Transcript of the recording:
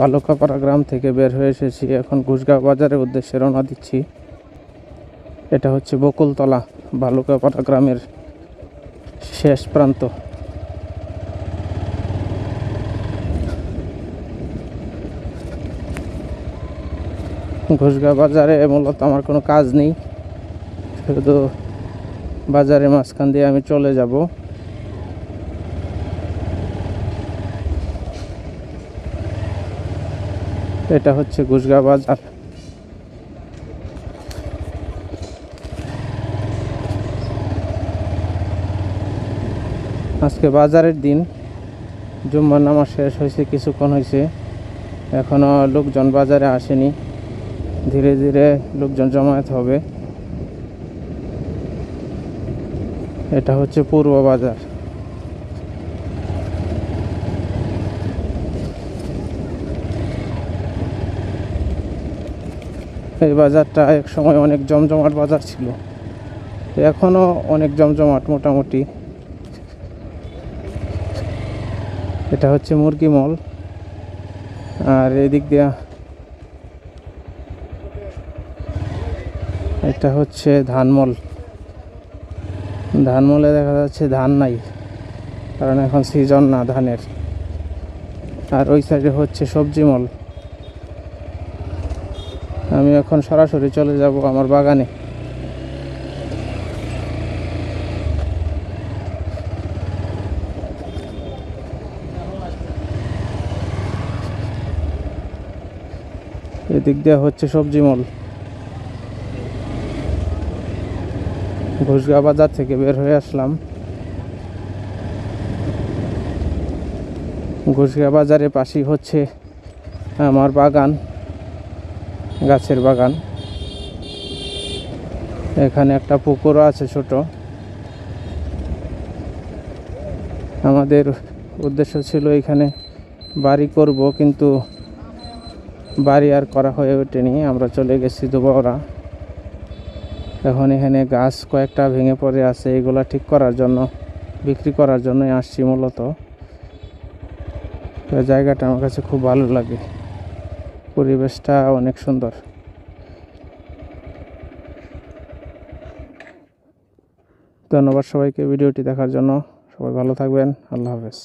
ভালুকাপাড়া গ্রাম থেকে বের হয়ে এসেছি। এখন ঘুষগাঁও বাজারের উদ্দেশ্যে রওনা দিচ্ছি। এটা হচ্ছে বকুলতলা ভালুকাপাড়া গ্রামের শেষ প্রান্ত। ঘুষগাঁও বাজারে মূলত আমার কোনো কাজ নেই। শুধু বাজারের মাঝখান দিয়ে আমি চলে যাব। এটা হচ্ছে ঘুষগাঁও বাজার। আজকে বাজারের দিন, জুম্মার নামাজ শেষ হয়েছে, কিছুক্ষণ হয়েছে। এখনও লোকজন বাজারে আসেনি। ধীরে ধীরে লোকজন জমায়েত হবে। এটা হচ্ছে পূর্ব বাজার। এই বাজারটা এক সময় অনেক জমজমাট বাজার ছিল। এখনও অনেক জমজমাট মোটামুটি। এটা হচ্ছে মুরগি মল। আর এদিক দিয়া এটা হচ্ছে ধানমল ধানমলে দেখা যাচ্ছে ধান নাই, কারণ এখন সিজন না ধানের। আর ওই সাইডে হচ্ছে সবজি মল। আমি এখন সরাসরি চলে যাব আমার বাগানে। এদিক দিয়ে হচ্ছে সবজি মল। ঘুষগাঁ বাজার থেকে বের হয়ে আসলাম। ঘুষগাঁ বাজারের পাশেই হচ্ছে আমার বাগান। গাছের বাগান। এখানে একটা পুকুরও আছে ছোট। আমাদের উদ্দেশ্য ছিল এখানে বাড়ি করব, কিন্তু বাড়ি আর করা হয়ে ওঠেনি। আমরা চলে গেছি দুবাওরা এখন এখানে গাছ কয়েকটা ভেঙে পড়ে আছে। এগুলা ঠিক করার জন্য, বিক্রি করার জন্যই আসছি মূলত। জায়গাটা আমার কাছে খুব ভালো লাগে। পরিবেশটা অনেক সুন্দর। ধন্যবাদ সবাইকে ভিডিওটি দেখার জন্য। সবাই ভালো থাকবেন। আল্লাহ হাফেজ।